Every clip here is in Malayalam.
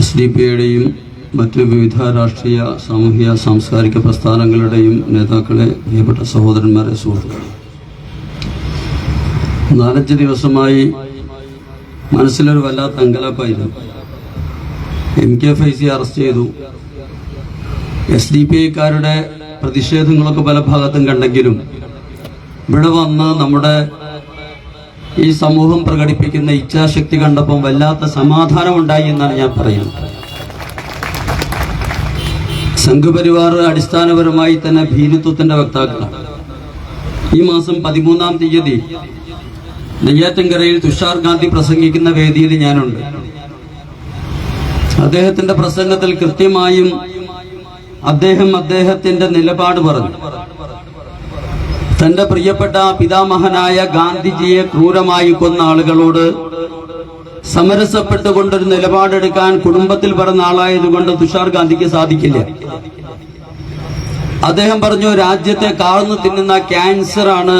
എസ് ഡി പി മറ്റ് വിവിധ രാഷ്ട്രീയ സാമൂഹിക സാംസ്കാരിക പ്രസ്ഥാനങ്ങളുടെയും നേതാക്കളെ പ്രിയപ്പെട്ട സഹോദരന്മാരെ സുഹൃത്തുക്കളെ. നാലഞ്ച് ദിവസമായി മനസ്സിലൊരു വല്ലാത്ത അങ്കലാപ്പായിരുന്നു. എം കെ ഫൈസി അറസ്റ്റ് ചെയ്തു. എസ് ഡി പി ഐക്കാരുടെ പ്രതിഷേധങ്ങളൊക്കെ പല ഭാഗത്തും കണ്ടെങ്കിലും ഇവിടെ വന്ന നമ്മുടെ ഈ സമൂഹം പ്രകടിപ്പിക്കുന്ന ഇച്ഛാശക്തി കണ്ടപ്പോൾ വല്ലാത്ത സമാധാനം ഉണ്ടായി എന്നാണ് ഞാൻ പറയുന്നത്. സംഘപരിവാർ അടിസ്ഥാനപരമായി തന്നെ ഭീരുത്വത്തിന്റെ വക്താക്കളാണ്. ഈ മാസം പതിമൂന്നാം തീയതി നെയ്യാറ്റങ്കരയിൽ തുഷാർ ഗാന്ധി പ്രസംഗിക്കുന്ന വേദിയിൽ ഞാനുണ്ട്. അദ്ദേഹത്തിന്റെ പ്രസംഗത്തിൽ കൃത്യമായും അദ്ദേഹം അദ്ദേഹത്തിന്റെ നിലപാട് പറഞ്ഞു. തന്റെ പ്രിയപ്പെട്ട പിതാമഹനായ ഗാന്ധിജിയെ ക്രൂരമായി കൊന്ന ആളുകളോട് സമരസപ്പെട്ടുകൊണ്ടൊരു നിലപാടെടുക്കാൻ കുടുംബത്തിൽ പറഞ്ഞ ആളായതുകൊണ്ട് തുഷാർ ഗാന്ധിക്ക് സാധിക്കില്ല. അദ്ദേഹം പറഞ്ഞു രാജ്യത്തെ കാർന്നു തിന്നുന്ന ക്യാൻസർ ആണ്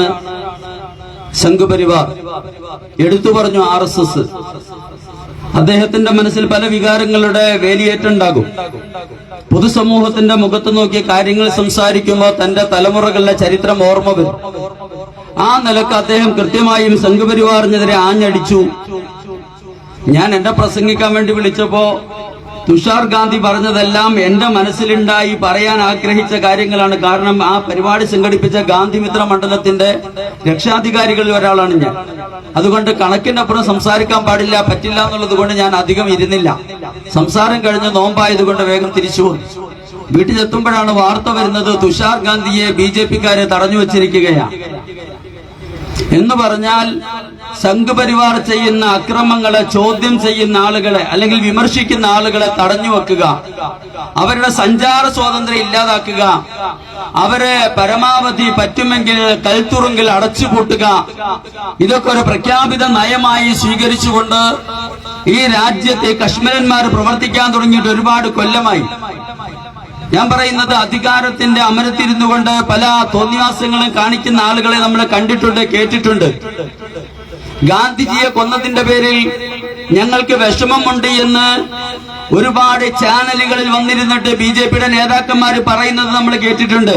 സംഘപരിവാർ എടുത്തു പറഞ്ഞു ആർ എസ് എസ്. അദ്ദേഹത്തിന്റെ മനസ്സിൽ പല വികാരങ്ങളുടെ വേലിയേറ്റുണ്ടാകും പൊതുസമൂഹത്തിന്റെ മുഖത്ത് നോക്കി കാര്യങ്ങൾ സംസാരിക്കുമ്പോൾ തന്റെ തലമുറകളുടെ ചരിത്രം ഓർമ്മ വരും. ആ നിലയ്ക്ക് അദ്ദേഹം കൃത്യമായും സംഘപരിവാറിനെതിരെ ആഞ്ഞടിച്ചു. ഞാൻ എന്റെ പ്രസംഗിക്കാൻ വേണ്ടി വിളിച്ചപ്പോ തുഷാർ ഗാന്ധി പറഞ്ഞതെല്ലാം എന്റെ മനസ്സിലുണ്ടായി പറയാൻ ആഗ്രഹിച്ച കാര്യങ്ങളാണ്. കാരണം ആ പരിപാടി സംഘടിപ്പിച്ച ഗാന്ധിമിത്ര മണ്ഡലത്തിന്റെ രക്ഷാധികാരികളിൽ ഒരാളാണ് ഞാൻ. അതുകൊണ്ട് കണക്കിനപ്പുറം സംസാരിക്കാൻ പാടില്ല പറ്റില്ല എന്നുള്ളത് കൊണ്ട് ഞാൻ അധികം ഇരുന്നില്ല. സംസാരം കഴിഞ്ഞ് നോമ്പായത് കൊണ്ട് വേഗം തിരിച്ചു പോകും വീട്ടിലെത്തുമ്പോഴാണ് വാർത്ത വരുന്നത് തുഷാർ ഗാന്ധിയെ ബി ജെ പിക്കാരെ തടഞ്ഞു വച്ചിരിക്കുകയാണ്. എന്ന് പറഞ്ഞാൽ സംഘപരിവാർ ചെയ്യുന്ന അക്രമങ്ങളെ ചോദ്യം ചെയ്യുന്ന ആളുകളെ അല്ലെങ്കിൽ വിമർശിക്കുന്ന ആളുകളെ തടഞ്ഞു വെക്കുക. അവരുടെ സഞ്ചാര സ്വാതന്ത്ര്യം ഇല്ലാതാക്കുക. അവരെ പരമാവധി പറ്റുമെങ്കിൽ കൽത്തുറുങ്കിൽ അടച്ചുപൂട്ടുക ഇതൊക്കെ ഒരു പ്രഖ്യാപിത നയമായി സ്വീകരിച്ചുകൊണ്ട് ഈ രാജ്യത്തെ കശ്മീരന്മാർ പ്രവർത്തിക്കാൻ തുടങ്ങിയിട്ട് ഒരുപാട് കൊല്ലമായി. ഞാൻ പറയുന്നത് അധികാരത്തിന്റെ അമരത്തിരുന്നു കൊണ്ട് പല തോന്നിവാസങ്ങളും കാണിക്കുന്ന ആളുകളെ നമ്മൾ കണ്ടിട്ടുണ്ട് കേട്ടിട്ടുണ്ട്. ഗാന്ധിജിയെ കൊന്നതിന്റെ പേരിൽ ഞങ്ങൾക്ക് വിഷമമുണ്ട് എന്ന് ഒരുപാട് ചാനലുകളിൽ വന്നിരുന്നിട്ട് ബി ജെ പിയുടെ നേതാക്കന്മാർ പറയുന്നത് നമ്മൾ കേട്ടിട്ടുണ്ട്.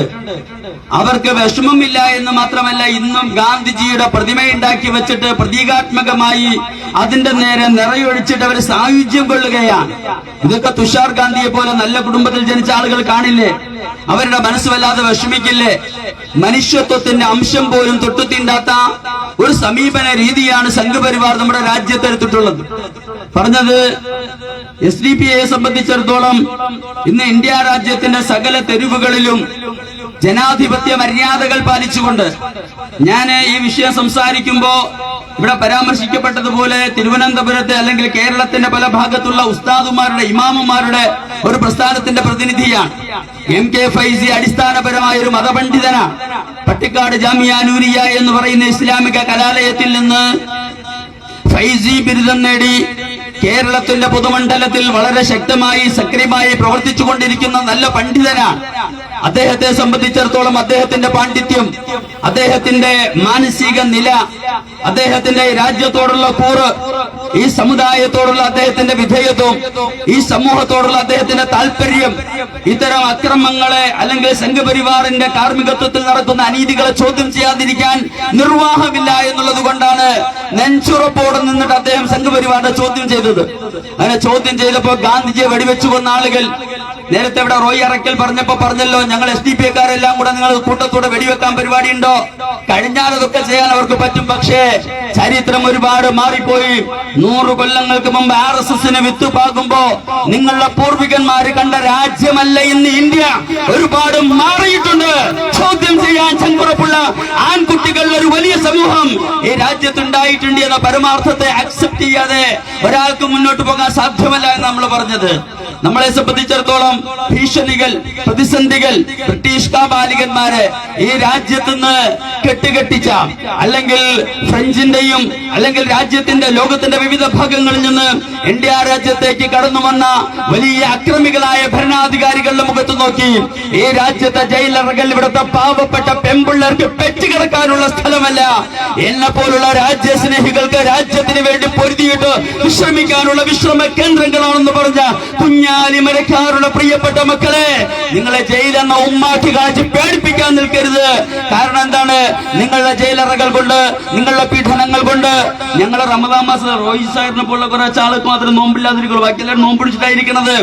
അവർക്ക് വിഷമമില്ല എന്ന് മാത്രമല്ല ഇന്നും ഗാന്ധിജിയുടെ പ്രതിമയുണ്ടാക്കി വെച്ചിട്ട് പ്രതീകാത്മകമായി അതിന്റെ നേരെ നിറയൊഴിച്ചിട്ട് അവർ സായുജ്യം കൊള്ളുകയാണ്. ഇതൊക്കെ തുഷാർ ഗാന്ധിയെ പോലെ നല്ല കുടുംബത്തിൽ ജനിച്ച ആളുകൾ കാണില്ലേ? അവരുടെ മനസ്സ് വല്ലാതെ വിഷമിക്കില്ലേ? മനുഷ്യത്വത്തിന്റെ അംശം പോലും തൊട്ടുത്തിണ്ടാത്ത ഒരു സമീപന രീതിയാണ് സംഘപരിവാർ നമ്മുടെ രാജ്യത്തെടുത്തിട്ടുള്ളത് പറഞ്ഞത് എസ് ഡി പി എയെ സംബന്ധിച്ചിടത്തോളം ഇന്ന് ഇന്ത്യ രാജ്യത്തിന്റെ സകല തെരുവുകളിലും ജനാധിപത്യ മര്യാദകൾ പാലിച്ചുകൊണ്ട് ഞാൻ ഈ വിഷയം സംസാരിക്കുമ്പോൾ ഇവിടെ പരാമർശിക്കപ്പെട്ടതുപോലെ തിരുവനന്തപുരത്തെ അല്ലെങ്കിൽ കേരളത്തിന്റെ പല ഭാഗത്തുള്ള ഉസ്താദുമാരുടെ ഇമാമുമാരുടെ ഒരു പ്രസ്ഥാനത്തിന്റെ പ്രതിനിധിയാണ്. എം കെ ഫൈസി അടിസ്ഥാനപരമായ ഒരു മതപണ്ഡിതനാണ് പട്ടിക്കാട് ജാമിയാനൂരിയ എന്ന് പറയുന്ന ഇസ്ലാമിക കലാലയത്തിൽ നിന്ന് ഫൈസി ബിരുദം നേടി കേരളത്തിന്റെ പൊതുമണ്ഡലത്തിൽ വളരെ ശക്തമായി സക്രിയമായി പ്രവർത്തിച്ചുകൊണ്ടിരിക്കുന്ന നല്ല പണ്ഡിതനാണ്. അദ്ദേഹത്തെ സംബന്ധിച്ചിടത്തോളം അദ്ദേഹത്തിന്റെ പാണ്ഡിത്യം അദ്ദേഹത്തിന്റെ മാനസിക നില അദ്ദേഹത്തിന്റെ രാജ്യത്തോടുള്ള കൂറ് ഈ സമുദായത്തോടുള്ള അദ്ദേഹത്തിന്റെ വിധേയത്വം ഈ സമൂഹത്തോടുള്ള അദ്ദേഹത്തിന്റെ താല്പര്യം ഇത്തരം അക്രമങ്ങളെ അല്ലെങ്കിൽ സംഘപരിവാറിന്റെ കാർമ്മികത്വത്തിൽ നടക്കുന്ന അനീതികളെ ചോദ്യം ചെയ്യാതിരിക്കാൻ നിർവാഹമില്ല എന്നുള്ളത് കൊണ്ടാണ് നെഞ്ചുറപ്പോടെ നിന്നിട്ട് അദ്ദേഹം സംഘപരിവാറിനെ ചോദ്യം ചെയ്തത്. അങ്ങനെ ചോദ്യം ചെയ്തപ്പോ ഗാന്ധിജിയെ വെടിവെച്ചു കൊന്ന ആളുകൾ നേരത്തെ ഇവിടെ റോയി അറക്കൽ പറഞ്ഞപ്പോ പറഞ്ഞല്ലോ ഞങ്ങൾ എസ് ഡി പി കാരെല്ലാം കൂടെ നിങ്ങൾ കൂട്ടത്തോടെ വെടിവെക്കാൻ പരിപാടി ഉണ്ടോ കഴിഞ്ഞാൽ അതൊക്കെ ചെയ്യാൻ അവർക്ക് പറ്റും പക്ഷേ ചരിത്രം ഒരുപാട് മാറിപ്പോയി. നൂറ് കൊല്ലങ്ങൾക്ക് മുമ്പ് ആർ എസ് എസിന് വിത്ത് പാകുമ്പോ നിങ്ങളുടെ പൂർവികന്മാര് കണ്ട രാജ്യമല്ല ഇന്ന് ഇന്ത്യ. ഒരുപാട് മാറിയിട്ടുണ്ട്. ചോദ്യം ചെയ്യാൻ ചങ്കുറപ്പുള്ള ആൺകുട്ടികൾ ഒരു വലിയ സമൂഹം ഈ രാജ്യത്തുണ്ടായിട്ടുണ്ട് എന്ന പരമാർത്ഥത്തെ അക്സെപ്റ്റ് ചെയ്യാതെ ഒരാൾക്ക് മുന്നോട്ട് പോകാൻ സാധ്യമല്ല എന്ന് നമ്മൾ പറഞ്ഞത്. നമ്മളെ സംബന്ധിച്ചിടത്തോളം ഭീഷണികൾ പ്രതിസന്ധികൾ ബ്രിട്ടീഷ് കാബാലികന്മാര് ഈ രാജ്യത്ത് നിന്ന് കെട്ടുകെട്ടിച്ച അല്ലെങ്കിൽ ഫ്രഞ്ചിന്റെയും അല്ലെങ്കിൽ രാജ്യത്തിന്റെ ലോകത്തിന്റെ വിവിധ ഭാഗങ്ങളിൽ നിന്ന് ഇന്ത്യ രാജ്യത്തേക്ക് കടന്നു വന്ന വലിയ അക്രമികളായ ഭരണാധികാരികളുടെ മുഖത്ത് നോക്കി ഈ രാജ്യത്തെ ജയിലറകൾ ഇവിടുത്തെ പാവപ്പെട്ട പെമ്പിള്ളേർക്ക് പെറ്റുകിടക്കാനുള്ള സ്ഥലമല്ല. എന്നെ പോലുള്ള രാജ്യസ്നേഹികൾക്ക് രാജ്യത്തിന് വേണ്ടി പൊരുതിയിട്ട് വിശ്രമിക്കാനുള്ള വിശ്രമ കേന്ദ്രങ്ങളാണെന്ന് പറഞ്ഞ കുഞ്ഞാലി മരക്കാരുടെ പ്രിയപ്പെട്ട മക്കളെ നിങ്ങളെ ജയിലെന്ന ഉമ്മാക്കി കാച്ചി പേടിപ്പിക്കാൻ നിൽക്കരുത്. കാരണം എന്താണ്? നിങ്ങളുടെ ജയിലറകൾ കൊണ്ട് നിങ്ങളുടെ പീഡനങ്ങൾ കൊണ്ട് ഞങ്ങളെ റമദാൻ മാസം റോഹിത് സാഹിറിനെ പോലുള്ള കുറെ ആൾക്ക് മാത്രം നോമ്പില്ലാതിരിക്കുള്ളൂ. ബാക്കി എല്ലാവരും നോമ്പ് പിടിച്ചിട്ടായിരിക്കണത്.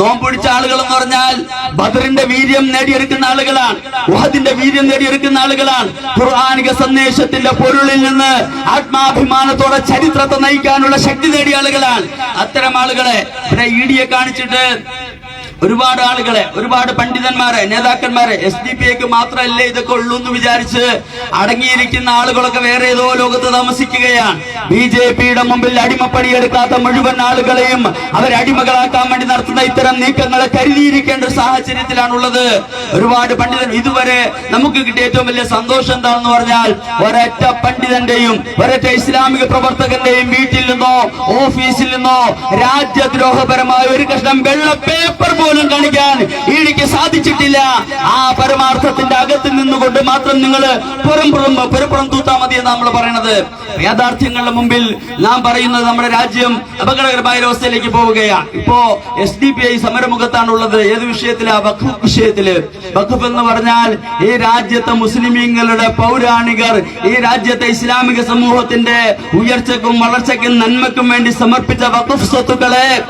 നോമ്പ് പിടിച്ച ആളുകൾ എന്ന് പറഞ്ഞാൽ ബദറിന്റെ വീര്യം നേടിയെടുക്കുന്ന ആളുകളാണ്. ഉഹദിന്റെ വീര്യം നേടിയെടുക്കുന്ന ആളുകളാണ്. ഖുർആാനിക സന്ദേശത്തിന്റെ പൊരുളിൽ നിന്ന് ആത്മാഭിമാനത്തോടെ ചരിത്രത്തെ നയിക്കാനുള്ള ശക്തി നേടിയ ആളുകളാണ്. അത്തരം ആളുകളെ ഇവിടെ ഇ ഡിയെ வச்சுட்டு ഒരുപാട് ആളുകളെ ഒരുപാട് പണ്ഡിതന്മാരെ നേതാക്കന്മാരെ എസ് ഡി പി ഐക്ക് മാത്രമല്ലേ ഇതൊക്കെ ഉള്ളൂ എന്ന് വിചാരിച്ച് അടങ്ങിയിരിക്കുന്ന ആളുകളൊക്കെ വേറെ ഏതോ ലോകത്ത് താമസിക്കുകയാണ്. ബി ജെ പിയുടെ മുമ്പിൽ അടിമപ്പണിയെടുക്കാത്ത മുഴുവൻ ആളുകളെയും അവരെ അടിമകളാക്കാൻ വേണ്ടി നടത്തുന്ന ഇത്തരം നീക്കങ്ങളെ കരുതിയിരിക്കേണ്ട ഒരു സാഹചര്യത്തിലാണുള്ളത്. ഒരുപാട് പണ്ഡിതൻ ഇതുവരെ നമുക്ക് കിട്ടിയ ഏറ്റവും വലിയ സന്തോഷം എന്താണെന്ന് പറഞ്ഞാൽ ഒരൊറ്റ പണ്ഡിതന്റെയും ഒരൊറ്റ ഇസ്ലാമിക പ്രവർത്തകന്റെയും വീട്ടിൽ നിന്നോ ഓഫീസിൽ നിന്നോ രാജ്യദ്രോഹപരമായ ഒരു കഷ്ണം വെള്ള പേപ്പർ പോലും കാണിക്കാൻ ഈടിക്ക് സാധിച്ചിട്ടില്ല. ആ പരമാർത്ഥത്തിന്റെ അകത്ത് നിന്നുകൊണ്ട് മാത്രം നിങ്ങൾ പുറം പുറം പുറപ്പുറം തൂത്താ മതി എന്ന് നമ്മൾ പറയുന്നത് യാഥാർത്ഥ്യങ്ങളുടെ മുമ്പിൽ നാം പറയുന്നത് നമ്മുടെ രാജ്യം അപകടകരമായ ഒരവസ്ഥയിലേക്ക് പോവുകയാണ് ഇപ്പോ എസ് ഡി പി ഐ സമരമുഖത്താണുള്ളത്. ഏത് വിഷയത്തിലാ? വഖഫ് വിഷയത്തിൽ. വഖഫ് എന്ന് പറഞ്ഞാൽ ഈ രാജ്യത്തെ മുസ്ലിമീങ്ങളുടെ പൗരാണികർ ഈ രാജ്യത്തെ ഇസ്ലാമിക സമൂഹത്തിന്റെ ഉയർച്ചക്കും വളർച്ചയ്ക്കും നന്മക്കും വേണ്ടി സമർപ്പിച്ച വഖഫ് സ്വത്തുക്കളെ.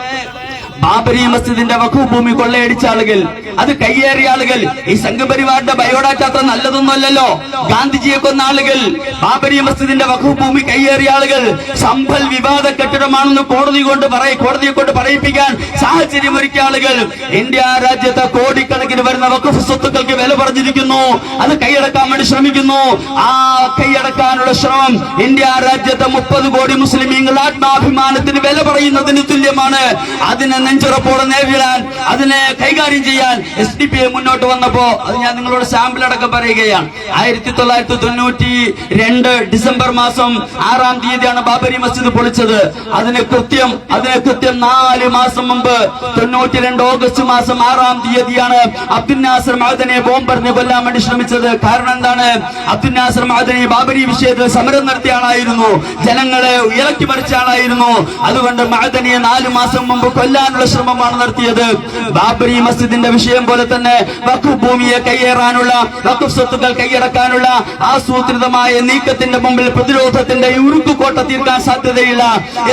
ബാബരി മസ്ജിദിന്റെ വഖഫ് ഭൂമി കൊള്ളയടിച്ച ആളുകൾ അത് കയ്യേറിയ ആളുകൾ ഈ സംഘപരിവാറിന്റെ ബയോഡാറ്റ അത്ര നല്ലതൊന്നുമല്ലല്ലോ? ഗാന്ധിജിയെ കൊന്ന ആളുകൾ ബാബരി മസ്ജിദിന്റെ വഖഫ് ഭൂമി കയ്യേറിയ ആളുകൾ സംഭൽ വിവാദ കെട്ടിടമാണെന്ന് കോടതി കൊണ്ട് പറയും കോടതിയെ കൊണ്ട് പറയിപ്പിക്കാൻ സാഹചര്യം ഒരുക്കിയ ആളുകൾ. ഇന്ത്യ രാജ്യത്തെ കോടിക്കണക്കിന് വരുന്ന വഖഫ് സ്വത്തുക്കൾക്ക് വില പറഞ്ഞിരിക്കുന്നു. അത് കൈയടക്കാൻ വേണ്ടി ശ്രമിക്കുന്നു. ആ കൈയടക്കാനുള്ള ശ്രമം ഇന്ത്യ രാജ്യത്തെ മുപ്പത് കോടി മുസ്ലിമീങ്ങൾ ആത്മാഭിമാനത്തിന് വില പറയുന്നതിന് തുല്യമാണ്. അതിനെ നെഞ്ചുറപ്പോടെ നേരിടാൻ അതിനെ കൈകാര്യം ചെയ്യാൻ എസ് ഡി പി ഐ മുന്നോട്ട് വന്നപ്പോ അത് ഞാൻ നിങ്ങളോട് സാമ്പിൾ അടക്കം പറയുകയാണ്. ആയിരത്തി തൊള്ളായിരത്തി തൊണ്ണൂറ്റി രണ്ട് ഡിസംബർ മാസം ആറാം തീയതിയാണ് ബാബരി മസ്ജിദ് പൊളിച്ചത്. അതിന് കൃത്യം അതിന് കൃത്യം നാല് മാസം മുമ്പ് തൊണ്ണൂറ്റി രണ്ട് ഓഗസ്റ്റ് മാസം ആറാം തീയതിയാണ് അബ്ദുൽ നാസർ മഹദനെ ബോംബറിന് കൊല്ലാൻ വേണ്ടി ശ്രമിച്ചത്. കാരണം എന്താണ്? അബ്ദുൽ നാസർ മഹദനെ ബാബരി വിഷയത്തിൽ സമരം നടത്തിയ ആളായിരുന്നു. ജനങ്ങളെ ഇളക്കി മറിച്ച ആളായിരുന്നു. അതുകൊണ്ട് മഹദനെ നാല് മാസം മുമ്പ് കൊല്ലാനുള്ള ശ്രമമാണ് നടത്തിയത്. ബാബരി മസ്ജിദിന്റെ വിഷയം പോലെ തന്നെ വഖഫ് ഭൂമിയെ കയ്യേറാനുള്ള വഖഫ് സ്വത്തുക്കൾ കൈയടക്കാനുള്ള ആസൂത്രിതമായ നീക്കത്തിന്റെ മുമ്പിൽ പ്രതിരോധത്തിന്റെ ഉരുക്കുകോട്ട തീർക്കാൻ സാധ്യതയില്ല.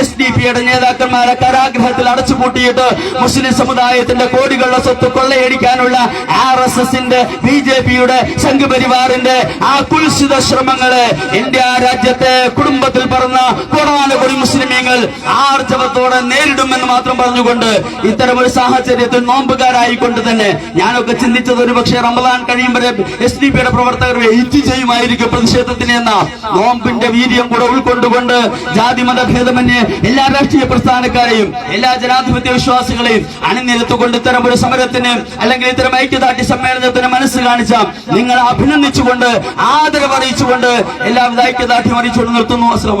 എസ് ഡി പിയുടെ നേതാക്കന്മാരെ കരാഗ്രഹത്തിൽ അടച്ചുപൂട്ടിയിട്ട് മുസ്ലിം സമുദായത്തിന്റെ കോടികളുടെ സ്വത്ത് കൊള്ളയടിക്കാനുള്ള ആർ എസ് എസിന്റെ ബി ജെ പിയുടെ സംഘപരിവാറിന്റെ ആ കുൽസിത ശ്രമങ്ങളെ ഇന്ത്യ രാജ്യത്തെ കുടുംബത്തിൽ പറഞ്ഞ കോടാനുകൂടി മുസ്ലിമീങ്ങൾ ആർജവത്തോടെ നേരിടുമെന്ന് മാത്രം പറഞ്ഞുകൊണ്ട് ഇത്തരം ഒരു സാഹചര്യത്തിൽ നോമ്പുകാരായിക്കൊണ്ട് തന്നെ ഞാനൊക്കെ ചിന്തിച്ചത് ഒരു പക്ഷേ റമദാൻ കഴിയുമ്പോൾ എസ് ഡി പിയുടെ പ്രവർത്തകർ വെയിറ്റ് ചെയ്യുമായിരിക്കും പ്രതിഷേധത്തിന് എന്ന നോമ്പിന്റെ വീര്യം കൂടെ ഉൾക്കൊണ്ടുകൊണ്ട് ജാതി മത ഭേദമന്യേ എല്ലാ രാഷ്ട്രീയ പ്രസ്ഥാനക്കാരെയും എല്ലാ ജനാധിപത്യ വിശ്വാസികളെയും അണിനിരത്തുകൊണ്ട് ഇത്തരം ഒരു സമരത്തിന് അല്ലെങ്കിൽ ഇത്തരം ഐക്യദാർഢ്യ സമ്മേളനത്തിന് മനസ്സ് കാണിച്ച നിങ്ങളെ അഭിനന്ദിച്ചുകൊണ്ട് ആദരവ് അറിയിച്ചുകൊണ്ട് എല്ലാവിധ ഐക്യദാർഢ്യം അറിയിച്ചുകൊണ്ട് നിർത്തുന്നു. അസ്ലാം